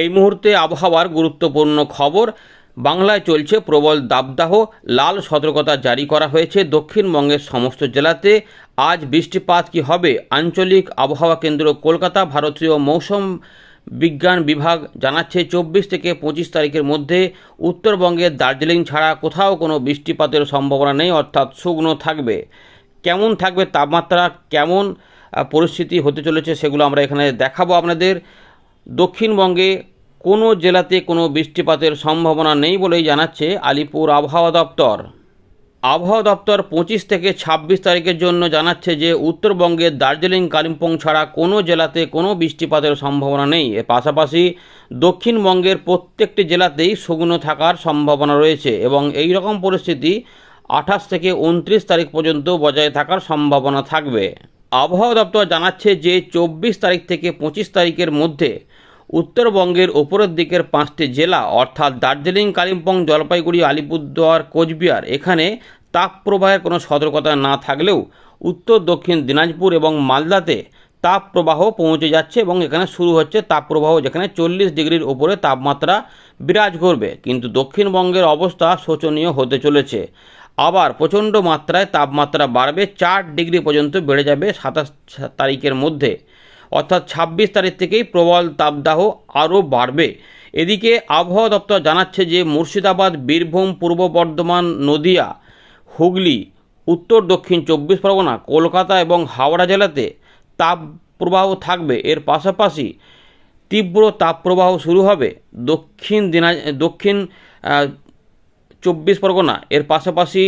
এই মুহূর্তে আবহাওয়ার গুরুত্বপূর্ণ খবর। বাংলায় চলছে প্রবল দাবদাহ। লাল সতর্কতা জারি করা হয়েছে দক্ষিণবঙ্গের সমস্ত জেলাতে। আজ বৃষ্টিপাত কি হবে? আঞ্চলিক আবহাওয়া কেন্দ্র কলকাতা, ভারতীয় মৌসুম বিজ্ঞান বিভাগ জানাচ্ছে চব্বিশ থেকে পঁচিশ তারিখের মধ্যে উত্তরবঙ্গের দার্জিলিং ছাড়া কোথাও কোনো বৃষ্টিপাতের সম্ভাবনা নেই, অর্থাৎ শুকনো থাকবে। কেমন থাকবে তাপমাত্রা? কেমন পরিস্থিতি হতে চলেছে সেগুলো আমরা এখানে দেখাবো আপনাদের। দক্ষিণবঙ্গে কোনো জেলাতে কোনো বৃষ্টিপাতের সম্ভাবনা নেই বলেই জানাচ্ছে আলিপুর আবহাওয়া দপ্তর। আবহাওয়া দপ্তর পঁচিশ থেকে ছাব্বিশ তারিখের জন্য জানাচ্ছে যে উত্তরবঙ্গের দার্জিলিং, কালিম্পং ছাড়া কোনো জেলাতে কোনো বৃষ্টিপাতের সম্ভাবনা নেই। এর পাশাপাশি দক্ষিণবঙ্গের প্রত্যেকটি জেলাতেই শুকনো থাকার সম্ভাবনা রয়েছে এবং এই রকম পরিস্থিতি আঠাশ থেকে উনত্রিশ তারিখ পর্যন্ত বজায় থাকার সম্ভাবনা থাকবে। আবহাওয়া দপ্তর জানাচ্ছে যে চব্বিশ তারিখ থেকে পঁচিশ তারিখের মধ্যে উত্তরবঙ্গের ওপরের দিকের পাঁচটি জেলা, অর্থাৎ দার্জিলিং, কালিম্পং, জলপাইগুড়ি, আলিপুরদুয়ার, কোচবিহার, এখানে তাপপ্রবাহের কোনো সতর্কতা না থাকলেও উত্তর, দক্ষিণ দিনাজপুর এবং মালদাতে তাপপ্রবাহ পৌঁছে যাচ্ছে এবং এখানে শুরু হচ্ছে তাপপ্রবাহ যেখানে চল্লিশ ডিগ্রির উপরে তাপমাত্রা বিরাজ করবে। কিন্তু দক্ষিণবঙ্গের অবস্থা শোচনীয় হতে চলেছে। আবার প্রচণ্ড মাত্রায় তাপমাত্রা বাড়বে, চার ডিগ্রি পর্যন্ত বেড়ে যাবে সাতাশ তারিখের মধ্যে। অর্থাৎ ছাব্বিশ তারিখ থেকেই প্রবল তাপদাহ আরও বাড়বে। এদিকে আবহাওয়া দপ্তর জানাচ্ছে যে মুর্শিদাবাদ, বীরভূম, পূর্ব বর্ধমান, নদিয়া, হুগলি, উত্তর দক্ষিণ চব্বিশ পরগনা, কলকাতা এবং হাওড়া জেলাতে তাপ প্রবাহ থাকবে। এর পাশাপাশি তীব্র তাপপ্রবাহ শুরু হবে দক্ষিণ দিনা, দক্ষিণ চব্বিশ পরগনা, এর পাশাপাশি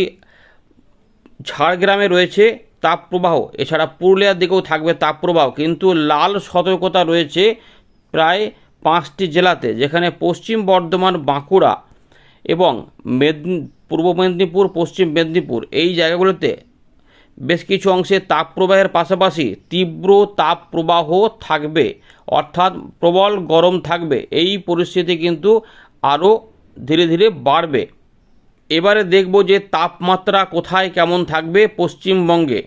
ঝাড়গ্রামে রয়েছে তাপপ্রবাহ এছাড়া পুরুলিয়ার দিকেও থাকবে তাপপ্রবাহ কিন্তু লাল সতর্কতা রয়েছে প্রায় পাঁচটি জেলাতে, যেখানে পশ্চিম বর্ধমান, বাঁকুড়া এবং মেদিনী পূর্ব মেদিনীপুর, পশ্চিম মেদিনীপুর। এই জায়গাগুলোতে বেশ কিছু অংশে তাপপ্রবাহের পাশাপাশি তীব্র তাপপ্রবাহ থাকবে, অর্থাৎ প্রবল গরম থাকবে। এই পরিস্থিতি কিন্তু আরও ধীরে ধীরে বাড়বে। এবারে দেখব যে তাপমাত্রা কোথায় কেমন থাকবে পশ্চিমবঙ্গে।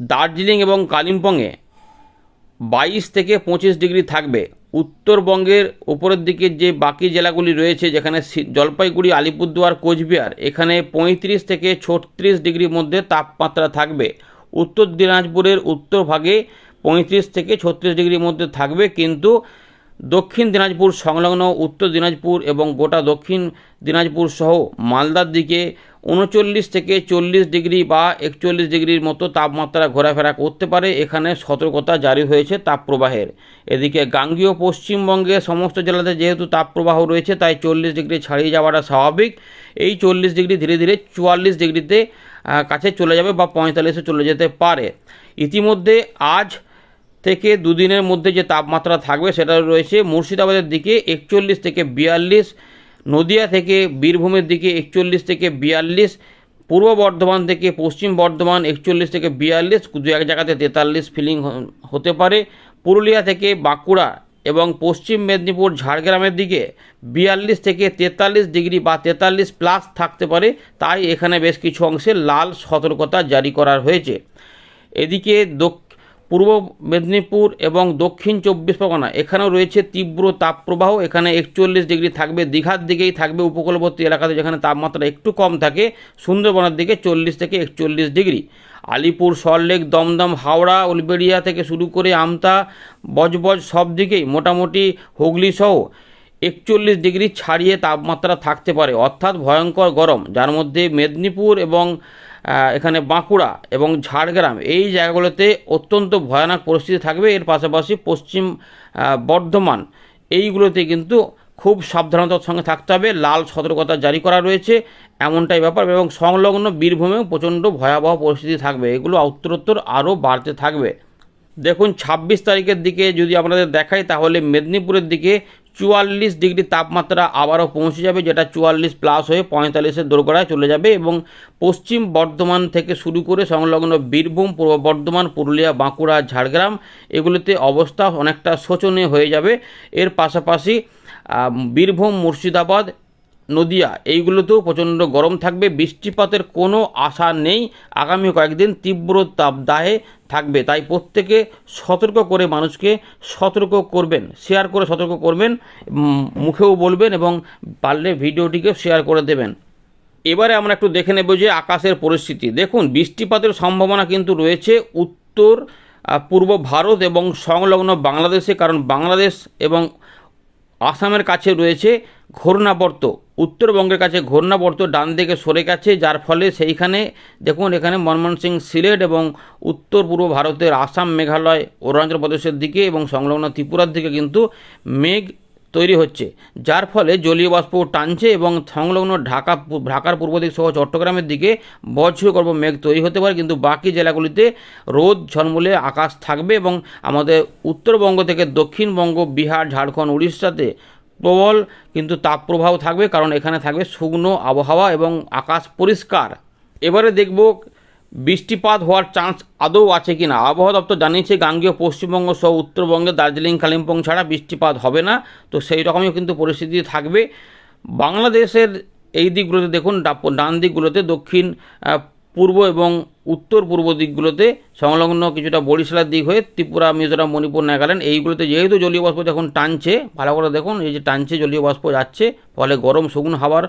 দার্জিলিং এবং কালিম্পংয়ে বাইশ থেকে পঁচিশ ডিগ্রি থাকবে। উত্তরবঙ্গের উপরের দিকে যে বাকি জেলাগুলি রয়েছে, যেখানে জলপাইগুড়ি, আলিপুরদুয়ার, কোচবিহার, এখানে পঁয়ত্রিশ থেকে ছত্রিশ ডিগ্রির মধ্যে তাপমাত্রা থাকবে। উত্তর দিনাজপুরের উত্তর ভাগে পঁয়ত্রিশ থেকে ছত্রিশ ডিগ্রির মধ্যে থাকবে, কিন্তু দক্ষিণ দিনাজপুর সংলগ্ন উত্তর দিনাজপুর এবং গোটা দক্ষিণ দিনাজপুর সহ মালদার দিকে উনচল্লিশ থেকে চল্লিশ ডিগ্রি বা একচল্লিশ ডিগ্রির মতো তাপমাত্রা ঘোরাফেরা করতে পারে। এখানে সতর্কতা জারি হয়েছে তাপপ্রবাহের। এদিকে গাঙ্গীয় পশ্চিমবঙ্গের সমস্ত জেলাতে যেহেতু তাপপ্রবাহ রয়েছে, তাই চল্লিশ ডিগ্রি ছাড়িয়ে যাওয়াটা স্বাভাবিক। এই চল্লিশ ডিগ্রি ধীরে ধীরে চুয়াল্লিশ ডিগ্রিতে কাছে চলে যাবে বা পঁয়তাল্লিশে চলে যেতে পারে। ইতিমধ্যে আজ থেকে দুদিনের মধ্যে যে তাপমাত্রা থাকবে সেটা রয়েছে মুর্শিদাবাদের দিকে একচল্লিশ থেকে বিয়াল্লিশ, নদিয়া থেকে বীরভূমের দিকে একচল্লিশ থেকে বিয়াল্লিশ, পূর্ব বর্ধমান থেকে পশ্চিম বর্ধমান একচল্লিশ থেকে বিয়াল্লিশ, দু এক জায়গাতে তেতাল্লিশ ফিলিং হতে পারে। পুরুলিয়া থেকে বাঁকুড়া এবং পশ্চিম মেদিনীপুর ঝাড়গ্রামের দিকে বিয়াল্লিশ থেকে তেতাল্লিশ ডিগ্রি বা তেতাল্লিশ প্লাস থাকতে পারে। তাই এখানে বেশ কিছু অংশে লাল সতর্কতা জারি করা হয়েছে। এদিকে দক- পূর্ব মেদিনীপুর এবং দক্ষিণ চব্বিশ পরগনা। এখানেও রয়েছে তীব্র তাপপ্রবাহ। এখানে একচল্লিশ ডিগ্রি থাকবে। দীঘার দিকেই থাকবে উপকূলবর্তী এলাকাতে যেখানে তাপমাত্রা একটু কম থাকে। সুন্দরবনের দিকে চল্লিশ থেকে একচল্লিশ ডিগ্রি। আলিপুর সল্টলেক দমদম, হাওড়া, উলবেড়িয়া থেকে শুরু করে আমতা, বজবজ সব দিকেই মোটামুটি হুগলি সহ একচল্লিশ ডিগ্রি ছাড়িয়ে তাপমাত্রা থাকতে পারে। অর্থাৎ ভয়ঙ্কর গরম, যার মধ্যে মেদিনীপুর এবং এখানে বাঁকুড়া এবং ঝাড়গ্রাম এই জায়গাগুলোতে অত্যন্ত ভয়ানক পরিস্থিতি থাকবে। এর পাশাপাশি পশ্চিম বর্ধমান এইগুলোতে কিন্তু খুব সাবধানতার সঙ্গে থাকতে হবে। লাল সতর্কতা জারি করা রয়েছে এমনটাই ব্যাপার এবং সংলগ্ন বীরভূমেও প্রচণ্ড ভয়াবহ পরিস্থিতি থাকবে। এগুলো উত্তরোত্তর আরও বাড়তে থাকবে। দেখুন, ছাব্বিশ তারিখের দিকে যদি আপনাদের দেখাই, তাহলে মেদিনীপুরের দিকে চুয়াল্লিশ ডিগ্রি তাপমাত্রা আবারও পৌঁছে যাবে, যেটা চুয়াল্লিশ প্লাস হয়ে পঁয়তাল্লিশের দোরগোড়ায় চলে যাবে এবং পশ্চিম বর্ধমান থেকে শুরু করে সংলগ্ন বীরভূম, পূর্ব বর্ধমান, পুরুলিয়া, বাঁকুড়া, ঝাড়গ্রাম, এগুলিতে অবস্থা অনেকটা শোচনীয় হয়ে যাবে। এর পাশাপাশি বীরভূম, মুর্শিদাবাদ নদিয়া, এইগুলোতেও প্রচণ্ড গরম থাকবে। বৃষ্টিপাতের কোনো আশা নেই। আগামী কয়েকদিন তীব্র তাপদাহে থাকবে। তাই প্রত্যেকে সতর্ক করে মানুষকে সতর্ক করবেন, শেয়ার করে সতর্ক করবেন মুখেও বলবেন এবং পারলে ভিডিওটিকে শেয়ার করে দেবেন। এবারে আমরা একটু দেখে নেব যে আকাশের পরিস্থিতি। দেখুন, বৃষ্টিপাতের সম্ভাবনা কিন্তু রয়েছে উত্তর পূর্ব ভারত এবং সংলগ্ন বাংলাদেশে। কারণ বাংলাদেশ এবং আসামের কাছে রয়েছে ঘূর্ণাবর্ত, উত্তরবঙ্গের কাছে ঘূর্ণাবর্ত ডান দিকে সরে গেছে, যার ফলে সেইখানে, দেখুন, এখানে ময়মনসিংহ সিলেট এবং উত্তর পূর্ব ভারতের আসাম, মেঘালয়, অরুণাচল প্রদেশের দিকে এবং সংলগ্ন ত্রিপুরার দিকে কিন্তু মেঘ তৈরি হচ্ছে, যার ফলে জলীয় বাষ্প টানছে এবং সংলগ্ন ঢাকা, ঢাকার পূর্ব দিক সহ চট্টগ্রামের দিকে বজ্রগর্ভ মেঘ তৈরি হতে পারে, কিন্তু বাকি জেলাগুলিতে রোদ ঝলমলে আকাশ থাকবে এবং আমাদের উত্তরবঙ্গ থেকে দক্ষিণবঙ্গ, বিহার, ঝাড়খণ্ড, উড়িষ্যাতে প্রবল, কিন্তু তাপপ্রবাহ থাকবে কারণ এখানে থাকবে শুকনো আবহাওয়া এবং আকাশ পরিষ্কার। এবারে দেখব বৃষ্টিপাত হওয়ার চান্স আদৌ আছে কি না আবহাওয়া দপ্তর জানিয়েছে, গাঙ্গীয় পশ্চিমবঙ্গ সহ উত্তরবঙ্গে দার্জিলিং, কালিম্পং ছাড়া বৃষ্টিপাত হবে না। তো সেই রকমই কিন্তু পরিস্থিতি থাকবে। বাংলাদেশের এই দিকগুলোতে দেখুন ডান দিকগুলোতে দক্ষিণ পূর্ব এবং উত্তর পূর্ব দিকগুলোতে সংলগ্ন কিছুটা বরিশালের দিক হয়ে ত্রিপুরা, মিজোরাম, মণিপুর, নাগাল্যান্ড, এইগুলোতে যেহেতু জলীয় বাষ্প যখন টানছে, ভালো করে দেখুন, এই যে টানছে জলীয় বাষ্প যাচ্ছে, ফলে গরম শুকনো হাওয়ার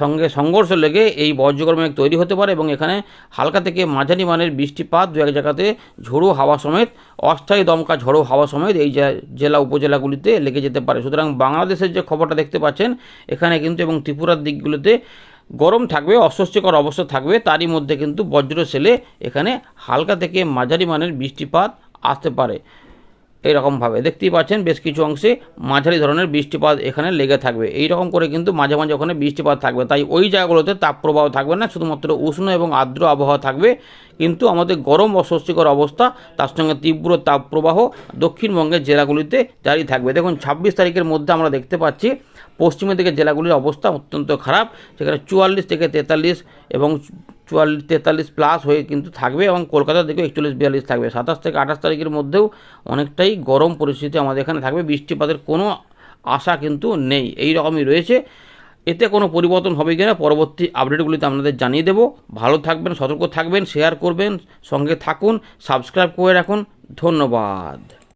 সঙ্গে সংঘর্ষ লেগে এই বজ্রগর্ভ মেঘ তৈরি হতে পারে এবং এখানে হালকা থেকে মাঝারি মানের বৃষ্টিপাত দু এক জায়গাতে ঝোড়ো হাওয়া সমেত, অস্থায়ী দমকা ঝোড়ো হাওয়া সমেত এই জেলা, উপজেলাগুলিতে লেগে যেতে পারে। সুতরাং বাংলাদেশের যে খবরটা দেখতে পাচ্ছেন, এখানে কিন্তু এবং ত্রিপুরার দিকগুলোতে গরম থাকবে, অস্বস্তিকর অবস্থা থাকবে, তারই মধ্যে কিন্তু বজ্র সেলে এখানে হালকা থেকে মাঝারি মানের বৃষ্টিপাত আসতে পারে। এইরকমভাবে দেখতেই পাচ্ছেন বেশ কিছু অংশে মাঝারি ধরনের বৃষ্টিপাত এখানে লেগে থাকবে। এই রকম করে কিন্তু মাঝে মাঝে ওখানে বৃষ্টিপাত থাকবে। তাই ওই জায়গাগুলোতে তাপপ্রবাহ থাকবে না, শুধুমাত্র উষ্ণ এবং আর্দ্র আবহাওয়া থাকবে। কিন্তু আমাদের গরম অস্বস্তিকর অবস্থা, তার সঙ্গে তীব্র তাপপ্রবাহ দক্ষিণবঙ্গের জেলাগুলিতে জারি থাকবে। দেখুন, ছাব্বিশ তারিখের মধ্যে আমরা দেখতে পাচ্ছি, পশ্চিমের দিকে জেলাগুলির অবস্থা অত্যন্ত খারাপ। সেখানে চুয়াল্লিশ থেকে তেতাল্লিশ এবং চুয়াল্লিশ, তেতাল্লিশ প্লাস হয়ে কিন্তু থাকবে এবং কলকাতার দিকেও একচল্লিশ, বিয়াল্লিশ থাকবে। সাতাশ থেকে আঠাশ তারিখের মধ্যেও অনেকটাই গরম পরিস্থিতি আমাদের এখানে থাকবে। বৃষ্টিপাতের কোনো আশা কিন্তু নেই। এই রকমই রয়েছে। এতে কোনো পরিবর্তন হবে কিনা পরবর্তী আপডেটগুলিতে আপনাদের জানিয়ে দেবো। ভালো থাকবেন, সতর্ক থাকবেন শেয়ার করবেন, সঙ্গে থাকুন সাবস্ক্রাইব করে রাখুন। ধন্যবাদ।